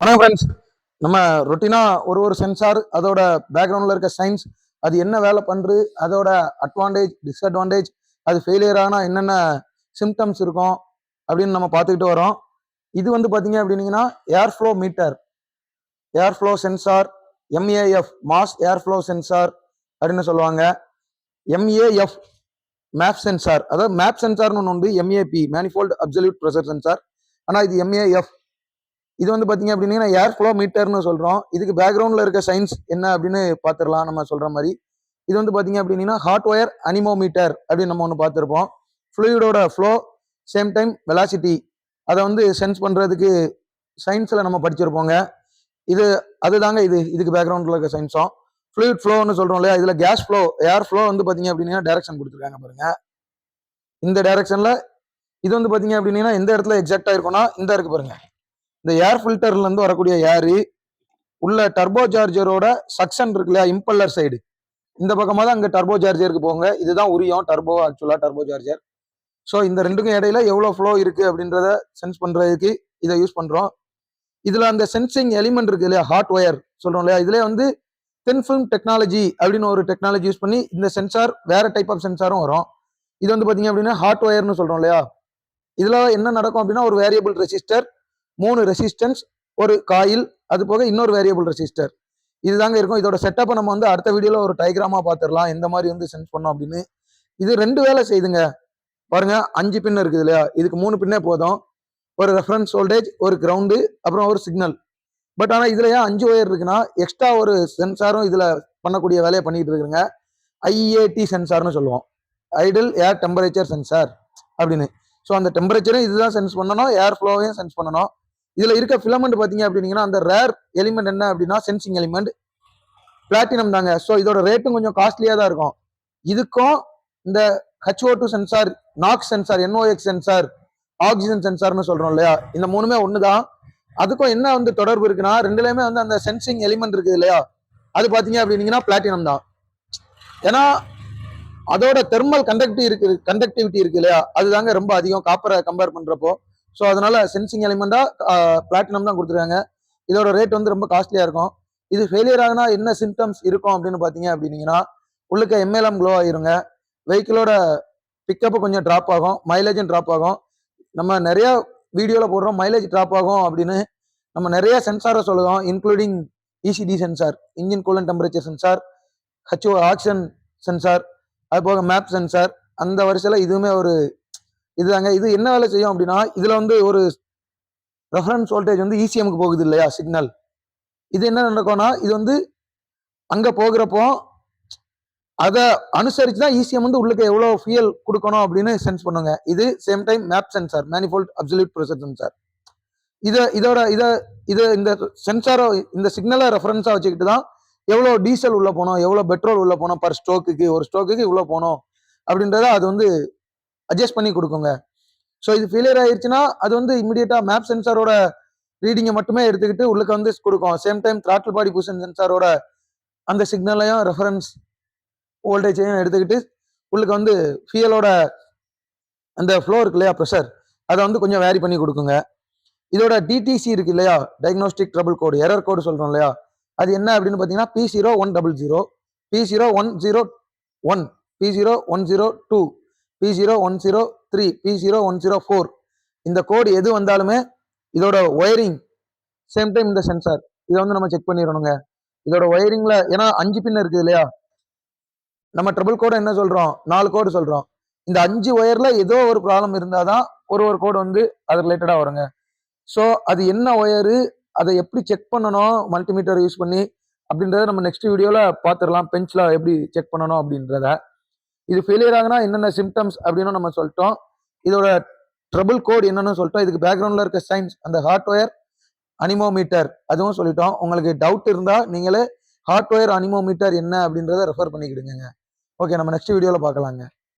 வணக்கம் ஃப்ரெண்ட்ஸ் நம்ம ரொட்டீனா ஒரு ஒரு சென்சார் அதோட பேக்ரவுண்டில் இருக்க சயின்ஸ் அது என்ன வேலை பண்ணுது அதோட அட்வான்டேஜ் டிஸ்அட்வான்டேஜ் அது ஃபெயிலியர் ஆனால் என்னென்ன சிம்டம்ஸ் இருக்கும் அப்படின்னு நம்ம பார்த்துக்கிட்டு வரோம். இது வந்து பார்த்தீங்க அப்படின்னீங்கன்னா air flow meter air flow sensor MAF mass air flow sensor அப்படின்னு சொல்லுவாங்க. எம்ஏஎஃப் மேப் சென்சார் அதாவது மேப் சென்சார்னு ஒன்று உண்டு MAP manifold absolute pressure sensor ஆனால் இது எம்ஏஎஃப் இது வந்து பார்த்தீங்க அப்படின்னா ஏர் ஃப்ளோ மீட்டர்னு சொல்கிறோம் இதுக்கு பேக்ரவுண்டில் இருக்க சயின்ஸ் என்ன அப்படின்னு பார்த்துடலாம். நம்ம சொல்கிற மாதிரி. இது வந்து பார்த்தீங்க அப்படின்னா ஹாட் ஒயர் அனிமோமீட்டர் அப்படின்னு நம்ம ஒன்று பார்த்துருப்போம். ஃப்ளூயிடோட ஃப்ளோ சேம் டைம் வெலாசிட்டி அதை வந்து சென்ஸ் பண்ணுறதுக்கு சயின்ஸில் நம்ம படிச்சிருப்போங்க. இது அதுதாங்க இது இதுக்கு பேக்ரவுண்டில் இருக்க சயின்ஸும் ஃப்ளூயிட் ஃப்ளோன்னு சொல்கிறோம் இல்லையா? இதில் கேஸ் ஃப்ளோ ஏர் ஃப்ளோ வந்து பார்த்தீங்க அப்படின்னா டேரக்ஷன் கொடுத்துருக்காங்க பாருங்கள் இந்த டைரக்ஷனில் இது வந்து பார்த்தீங்க அப்படின்னா எந்த இடத்துல எக்ஸாக்டாக இருக்கும்னா இந்த இருக்கு பாருங்கள் இந்த ஏர் ஃபில்டர்ல இருந்து வரக்கூடிய ஏரு உள்ள டர்போ சார்ஜரோட சக்ஷன் இருக்கு இல்லையா இம்பல்லர் சைடு இந்த பக்கமாக தான் அங்கே டர்போ சார்ஜருக்கு போங்க. இதுதான் உரியும் டர்போ ஆக்சுவலாக டர்போ சார்ஜர் ஸோ இந்த ரெண்டுக்கும் இடையில எவ்வளோ ஃப்ளோ இருக்குது அப்படின்றத சென்ஸ் பண்ணுறதுக்கு இதை யூஸ் பண்ணுறோம் இதில் அந்த சென்சிங் எலிமெண்ட் இருக்கு இல்லையா ஹாட் ஒயர் சொல்கிறோம் இல்லையா இதுலேயே வந்து தென் ஃபிலிம் டெக்னாலஜி அப்படின்னு ஒரு டெக்னாலஜி யூஸ் பண்ணி இந்த சென்சார் வேற டைப் ஆஃப் சென்சாரும் வரும். இது வந்து பார்த்தீங்க அப்படின்னா ஹாட் ஒயர்னு சொல்கிறோம் இல்லையா இதில் என்ன நடக்கும் அப்படின்னா ஒரு வேரியபிள் ரெசிஸ்டர் மூணு ரெசிஸ்டன்ஸ் ஒரு காயில் அது போக இன்னொரு வேரியபிள் ரெசிஸ்டர் இதுதாங்க இருக்கும். இதோட செட்டப்பை நம்ம வந்து அடுத்த வீடியோவில் ஒரு டயக்ராமா பார்த்துடலாம் எந்த மாதிரி வந்து சென்ஸ் பண்ணோம் அப்படின்னு. இது ரெண்டு வேலை செய்யுதுங்க பாருங்க அஞ்சு பின் இருக்குது இல்லையா? இதுக்கு மூணு பின்னே போதும். ஒரு ரெஃபரன்ஸ் வோல்டேஜ் ஒரு கிரவுண்டு அப்புறம் ஒரு சிக்னல் பட் ஆனால் இதுல ஏன் அஞ்சு ஒயர் இருக்குன்னா எக்ஸ்ட்ரா ஒரு சென்சாரும் இதில் பண்ணக்கூடிய வேலையை பண்ணிட்டு இருக்குங்க ஐஏடி சென்சார்னு சொல்லுவோம். ஐடில் ஏர் டெம்பரேச்சர் சென்சார் அப்படின்னு. ஸோ அந்த டெம்பரேச்சரும் இதுதான் சென்ஸ் பண்ணணும். ஏர் ஃப்ளோவையும் சென்ஸ் பண்ணணும். இதுல இருக்க ஃபிலமெண்ட் பாத்தீங்க அப்படின்னீங்கன்னா அந்த ரேர் எலிமெண்ட் என்ன அப்படின்னா சென்சிங் எலிமெண்ட் பிளாட்டினம் தாங்க. ஸோ இதோட ரேட்டும் கொஞ்சம் காஸ்ட்லியா தான் இருக்கும். இதுக்கும் இந்த HO two sensor knock sensor NOx sensor oxygen சென்சார்னு சொல்றோம் இல்லையா? இந்த மூணுமே ஒண்ணுதான். அதுக்கும் என்ன வந்து தொடர்பு இருக்குன்னா ரெண்டுலயுமே வந்து அந்த சென்சிங் எலிமெண்ட் இருக்குது இல்லையா? அது பாத்தீங்க அப்படின்னீங்கன்னா பிளாட்டினம் தான். ஏன்னா அதோட தெர்மல் கண்டக்டி இருக்கு கண்டக்டிவிட்டி இருக்கு இல்லையா? அதுதாங்க ரொம்ப அதிகம். காப்பரை கம்பேர் பண்றப்போ. ஸோ அதனால சென்சிங் எலிமெண்ட்டாக பிளாட்டினம் தான் கொடுத்துருக்காங்க. இதோட ரேட் வந்து ரொம்ப காஸ்ட்லியாக இருக்கும். இது ஃபெயிலியர் ஆகுனா என்ன சிம்டம்ஸ் இருக்கும் அப்படின்னு பார்த்தீங்க அப்படின்னீங்கன்னா உள்ளுக்க எம்எல்எம் க்ளோ ஆகிருங்க வெஹிக்கிளோட பிக்கப்பு கொஞ்சம் ட்ராப் ஆகும். மைலேஜும் ட்ராப் ஆகும். நம்ம நிறைய வீடியோவில் போடுறோம் மைலேஜ் ட்ராப் ஆகும் அப்படின்னு நம்ம நிறைய சென்சாரை சொல்லுவோம் including ECT sensor engine coolant temperature sensor HO oxygen sensor அது போக மேப் சென்சார் அந்த வரிசையில் இதுவுமே ஒரு இதுதாங்க. இது என்ன வேலை செய்யும் அப்படின்னா இதுல வந்து ஒரு ரெஃபரன்ஸ் வோல்டேஜ் வந்து இசிஎம்க்கு போகுது இல்லையா? சிக்னல் இது என்ன நடக்கும்னா இது வந்து அங்க போகிறப்போ அதை அனுசரிச்சு தான் இசிஎம் வந்து உள்ளுக்கு எவ்வளோ ஃபியல் கொடுக்கணும் அப்படின்னு சென்ஸ் பண்ணுங்க. இது same time map sensor manifold absolute pressure sensor இதை இதோட இதை இதை இந்த சென்சாரோ இந்த சிக்னலை ரெஃபரன்ஸாக வச்சுக்கிட்டு தான் எவ்வளோ டீசல் உள்ளே போனோம் எவ்வளோ பெட்ரோல் உள்ளே போனோம் பர் ஸ்டோக்குக்கு ஒரு ஸ்டோக்குக்கு இவ்வளோ போனோம் அப்படின்றத அது வந்து அட்ஜஸ்ட் பண்ணி கொடுக்குங்க. ஸோ இது ஃபெயிலியர் ஆயிடுச்சுன்னா அது வந்து இமிடியேட்டா மேப் சென்சாரோட ரீடிங்கை மட்டுமே எடுத்துக்கிட்டு உள்ளுக்கு வந்து கொடுக்கும். Same time throttle body position சென்சாரோட அந்த சிக்னலையும் ரெஃபரன்ஸ் வோல்டேஜையும் எடுத்துக்கிட்டு உள்ளுக்கு வந்து ஃபியலோட அந்த ஃப்ளோ இருக்கு இல்லையா ப்ரெஷர் அதை வந்து கொஞ்சம் வேரி பண்ணி கொடுக்குங்க. இதோட டிடிசி இருக்கு இல்லையா diagnostic trouble code error code சொல்கிறோம் இல்லையா அது என்ன அப்படின்னு பார்த்தீங்கன்னா P zero one double zero P zero one zero one P zero one zero two P zero one zero three P zero one zero four இந்த code எது வந்தாலுமே இதோட ஒயரிங் சேம் டைம் இந்த சென்சார் இதை வந்து நம்ம செக் பண்ணிடணுங்க. இதோட ஒயரிங்கில் ஏன்னா அஞ்சு பின் இருக்குது இல்லையா? நம்ம ட்ரிபிள் கோடு என்ன சொல்கிறோம் நாலு கோடு சொல்கிறோம் இந்த அஞ்சு ஒயரில் ஏதோ ஒரு ப்ராப்ளம் இருந்தால் தான் ஒரு ஒரு கோடு வந்து அது ரிலேட்டடாக வருங்க. ஸோ அது என்ன ஒயரு அதை எப்படி செக் பண்ணணும்? மல்டிமீட்டர் யூஸ் பண்ணி அப்படின்றத நம்ம நெக்ஸ்ட் வீடியோவில் பார்த்துடலாம். பெஞ்சில் எப்படி செக் பண்ணணும் அப்படின்றத. இது ஃபெயிலியர் ஆகுனா என்னென்ன சிம்டம்ஸ் அப்படின்னு நம்ம சொல்லிட்டோம். இதோட ட்ரபிள் கோட் என்னன்னு சொல்லிட்டோம். இதுக்கு பேக்ரவுண்டில் இருக்க சயின்ஸ் அந்த ஹார்ட்வேர் அனிமோமீட்டர் அதுவும் சொல்லிட்டோம். உங்களுக்கு டவுட் இருந்தால் நீங்களே ஹார்ட்வேர் அனிமோமீட்டர் என்ன அப்படின்றத ரெஃபர் பண்ணிக்கிடுங்க ஓகே நம்ம நெக்ஸ்ட் வீடியோவில் பார்க்கலாங்க.